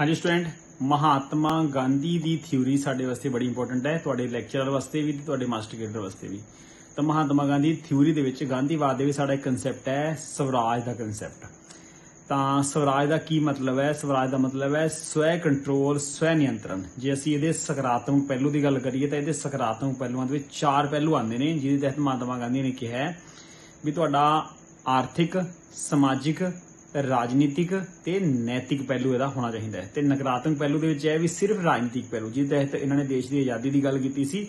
ਹਾਂਜੀ ਸਟੂਡੈਂਟ, ਮਹਾਤਮਾ ਗਾਂਧੀ ਦੀ ਥਿਊਰੀ ਸਾਡੇ ਵਾਸਤੇ ਬੜੀ ਇੰਪੋਰਟੈਂਟ ਹੈ, ਤੁਹਾਡੇ ਲੈਕਚਰਰ ਵਾਸਤੇ ਵੀ ਤੇ ਤੁਹਾਡੇ ਮਾਸਟਰ ਗ੍ਰੇਡਰ ਵਾਸਤੇ ਵੀ। ਤਾਂ ਮਹਾਤਮਾ ਗਾਂਧੀ ਥਿਊਰੀ ਦੇ ਵਿੱਚ ਗਾਂਧੀਵਾਦ ਦੇ ਵਿੱਚ ਸਾਡਾ ਇੱਕ ਕਨਸੈਪਟ ਹੈ, ਸਵਰਾਜ ਦਾ ਕਨਸੈਪਟ ਤਾਂ ਸਵਰਾਜ ਦਾ ਕੀ ਮਤਲਬ ਹੈ? ਸਵਰਾਜ ਦਾ ਮਤਲਬ ਹੈ ਸਵੈ ਕੰਟਰੋਲ ਸਵੈ ਨਿਯੰਤਰਣ। ਜੇ ਅਸੀਂ ਇਹਦੇ ਸਕਾਰਾਤਮਕ ਪਹਿਲੂ ਦੀ ਗੱਲ ਕਰੀਏ ਤਾਂ ਇਹਦੇ ਸਕਾਰਾਤਮਕ ਪਹਿਲੂਆਂ ਦੇ ਵਿੱਚ ਚਾਰ ਪਹਿਲੂ ਆਉਂਦੇ ਨੇ, ਜਿਹਦੇ ਤਹਿਤ ਮਹਾਤਮਾ ਗਾਂਧੀ ਨੇ ਕਿਹਾ ਵੀ ਤੁਹਾਡਾ ਆਰਥਿਕ, ਸਮਾਜਿਕ ਰਾਜਨੀਤਿਕ ਤੇ ਨੈਤਿਕ ਪਹਿਲੂ ਇਹਦਾ ਹੋਣਾ ਚਾਹੀਦਾ ਹੈ। ਤੇ ਨਕਾਰਾਤਮਕ ਪਹਿਲੂ ਦੇ ਵਿੱਚ ਇਹ ਵੀ ਸਿਰਫ ਰਾਜਨੀਤਿਕ ਪਹਿਲੂ, ਜਿਹਦੇ ਤਹਿਤ ਇਹਨਾਂ ਨੇ ਦੇਸ਼ ਦੀ ਆਜ਼ਾਦੀ ਦੀ ਗੱਲ ਕੀਤੀ ਸੀ,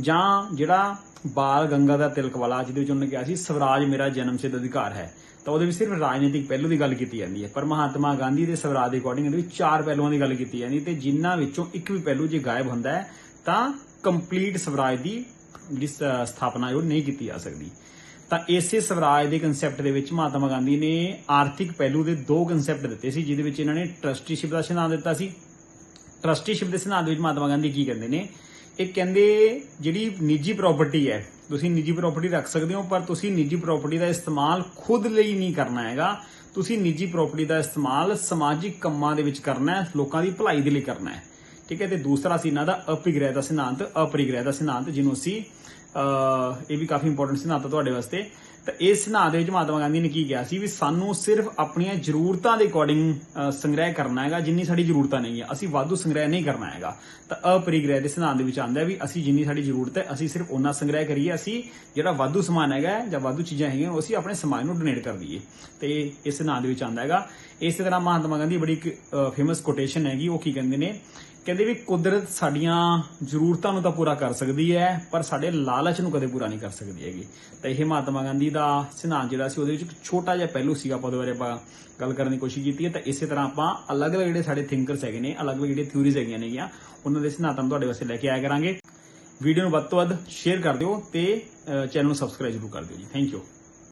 ਜਾਂ ਜਿਹੜਾ ਬਾਲ ਗੰਗਾ ਦਾ ਤਿਲਕ ਵਾਲਾ, ਜਿਹਦੇ ਵਿੱਚ ਉਹਨੇ ਕਿਹਾ ਸੀ, ਸਵਰਾਜ ਮੇਰਾ ਜਨਮ ਸਿੱਧ ਅਧਿਕਾਰ ਹੈ। ਤਾਂ ਉਹਦੇ ਵਿੱਚ ਸਿਰਫ ਰਾਜਨੀਤਿਕ ਪਹਿਲੂ ਦੀ ਗੱਲ ਕੀਤੀ ਜਾਂਦੀ ਹੈ। ਪਰ ਮਹਾਤਮਾ ਗਾਂਧੀ ਦੇ ਸਵਰਾਜ ਦੇ ਅਕੋਰਡਿੰਗ ਇਹਦੇ ਵਿੱਚ ਚਾਰ ਪਹਿਲੂਆਂ ਦੀ ਗੱਲ ਕੀਤੀ ਜਾਂਦੀ ਤੇ ਜਿਨ੍ਹਾਂ ਵਿੱਚੋਂ ਇੱਕ ਵੀ ਪਹਿਲੂ ਜੇ ਗਾਇਬ ਹੁੰਦਾ ਹੈ, ਤਾਂ ਕੰਪਲੀਟ ਸਵਰਾਜ ਦੀ ਜਿਹੜੀ ਸ- ਸਥਾਪਨਾ ਉਹ ਨਹੀਂ ਕੀਤੀ ਜਾ ਸਕਦੀ। ਤਾਂ ਇਸੇ ਸਵਰਾਜ ਦੇ ਕਨਸੈਪਟ ਦੇ ਵਿੱਚ ਮਹਾਤਮਾ ਗਾਂਧੀ ਨੇ ਆਰਥਿਕ ਪਹਿਲੂ ਦੇ ਦੋ ਕਨਸੈਪਟ ਦਿੱਤੇ ਸੀ, ਜਿਹਦੇ ਵਿੱਚ ਇਹਨਾਂ ਨੇ ਟਰਸਟੀਸ਼ਿਪ ਦਾ ਸਿਧਾਂਤ ਦਿੱਤਾ ਸੀ। ਟਰਸਟੀਸ਼ਿਪ ਦੇ ਸਿਧਾਂਤ ਵਿੱਚ ਮਹਾਤਮਾ ਗਾਂਧੀ ਕੀ ਕਹਿੰਦੇ ਨੇ? ਇਹ ਕਹਿੰਦੇ, ਜਿਹੜੀ ਨਿੱਜੀ ਪ੍ਰਾਪਰਟੀ ਹੈ, ਤੁਸੀਂ ਨਿੱਜੀ ਪ੍ਰਾਪਰਟੀ ਰੱਖ ਸਕਦੇ ਹੋ, ਪਰ ਤੁਸੀਂ ਨਿੱਜੀ ਪ੍ਰਾਪਰਟੀ ਦਾ ਇਸਤੇਮਾਲ ਖੁਦ ਲਈ ਨਹੀਂ ਕਰਨਾ ਹੈਗਾ। ਤੁਸੀਂ ਨਿੱਜੀ ਪ੍ਰਾਪਰਟੀ ਦਾ ਇਸਤੇਮਾਲ ਸਮਾਜਿਕ ਕੰਮਾਂ ਦੇ ਵਿੱਚ ਕਰਨਾ ਹੈ, ਲੋਕਾਂ ਦੀ ਭਲਾਈ ਦੇ ਲਈ ਕਰਨਾ ਹੈ। ਠੀਕ ਹੈ, ਤੇ ਦੂਸਰਾ ਸੀ ਇਹਨਾਂ ਦਾ ਅਪਰਿਗ੍ਰਹਿ ਦਾ ਸਿਧਾਂਤ, ਅਪਰਿਗ੍ਰਹਿ ਦਾ ਸਿਧਾਂਤ, ਜਿਹਨੂੰ ਅਸੀਂ ਇਹ ਵੀ ਕਾਫੀ ਇੰਪੋਰਟੈਂਟ ਸਿਧਾਂਤ ਤੁਹਾਡੇ ਵਾਸਤੇ। ਤਾਂ ਇਸ ਸਿਧਾਂਤ ਦੇ ਵਿੱਚ ਮਹਾਤਮਾ ਗਾਂਧੀ ਨੇ ਕੀ ਕਿਹਾ ਸੀ ਵੀ ਸਾਨੂੰ ਸਿਰਫ ਆਪਣੀਆਂ ਜ਼ਰੂਰਤਾਂ ਦੇ ਅਕੋਰਡਿੰਗ ਸੰਗ੍ਰਹਿ ਕਰਨਾ ਹੈਗਾ, ਜਿੰਨੀ ਸਾਡੀ ਜ਼ਰੂਰਤਾਂ ਨਹੀਂ ਹੈ। ਅਸੀਂ ਵਾਧੂ ਸੰਗ੍ਰਹਿ ਨਹੀਂ ਕਰਨਾ ਹੈਗਾ। ਤਾਂ ਅਪਰਿਗ੍ਰਹਿ ਦੇ ਸਿਧਾਂਤ ਦੇ ਵਿੱਚ ਆਉਂਦਾ ਹੈ ਵੀ ਅਸੀਂ ਜਿੰਨੀ ਸਾਡੀ ਜ਼ਰੂਰਤ ਹੈ, ਅਸੀਂ ਸਿਰਫ ਉਹਨਾਂ ਸੰਗ੍ਰਹਿ ਕਰੀਏ, ਅਸੀਂ ਜਿਹੜਾ ਵਾਧੂ ਸਮਾਨ ਹੈਗਾ ਜਾਂ ਵਾਧੂ ਚੀਜ਼ਾਂ ਹੈਗੀਆਂ, ਉਹ ਅਸੀਂ ਆਪਣੇ ਸਮਾਜ ਨੂੰ ਡੋਨੇਟ ਕਰ ਦਈਏ। ਤੇ ਇਸ ਸਿਧਾਂਤ ਦੇ ਵਿੱਚ ਆਉਂਦਾ ਹੈਗਾ। ਇਸੇ ਤਰ੍ਹਾਂ ਮਹਾਤਮਾ ਗਾਂਧੀ ਬੜੀ ਇੱਕ ਫੇਮਸ ਕੋਟੇਸ਼ਨ ਹੈਗੀ, ਉਹ ਕੀ ਕਹਿੰਦੇ ਨੇ? ਕਹਿੰਦੇ ਵੀ ਕੁਦਰਤ ਸਾਡੀਆਂ ਜ਼ਰੂਰਤਾਂ ਨੂੰ ਤਾਂ ਪੂਰਾ ਕਰ ਸਕਦੀ ਹੈ, ਪਰ ਸਾਡੇ ਲਾਲਚ ਨੂੰ ਕਦੇ ਪੂਰਾ ਨਹੀਂ ਕਰ ਸਕਦੀ ਹੈਗੀ। ਤਾਂ ਇਹ ਮਹਾਤਮਾ ਗਾਂਧੀ ਦਾ ਸਿਧਾਂਤ ਜਿਹੜਾ ਸੀ, ਉਹਦੇ ਵਿੱਚ ਇੱਕ ਛੋਟਾ ਜਿਹਾ ਪਹਿਲੂ ਸੀਗਾ, ਆਪਾਂ ਉਹਦੇ ਬਾਰੇ ਆਪਾਂ ਗੱਲ ਕਰਨ ਦੀ ਕੋਸ਼ਿਸ਼ ਕੀਤੀ ਹੈ। ਤਾਂ ਇਸੇ ਤਰ੍ਹਾਂ ਆਪਾਂ ਅਲੱਗ-ਅਲੱਗ ਜਿਹੜੇ ਸਾਡੇ ਥਿੰਕਰਸ ਹੈਗੇ ਨੇ, ਅਲੱਗ-ਅਲੱਗ ਜਿਹੜੇ ਥਿਊਰੀਜ਼ ਹੈਗੀਆਂ ਨੇਗੀਆਂ, ਉਹਨਾਂ ਦੇ ਸਿਧਾਂਤਾਂ ਨੂੰ ਤੁਹਾਡੇ ਵਾਸਤੇ ਲੈ ਕੇ ਆਇਆ ਕਰਾਂਗੇ। ਵੀਡੀਓ ਨੂੰ ਵੱਧ ਤੋਂ ਵੱਧ ਸ਼ੇਅਰ ਕਰ ਦਿਓ ਤੇ ਚੈਨਲ ਨੂੰ ਸਬਸਕ੍ਰਾਈਬ ਜ਼ਰੂਰ ਕਰ ਦਿਓ ਜੀ। Thank you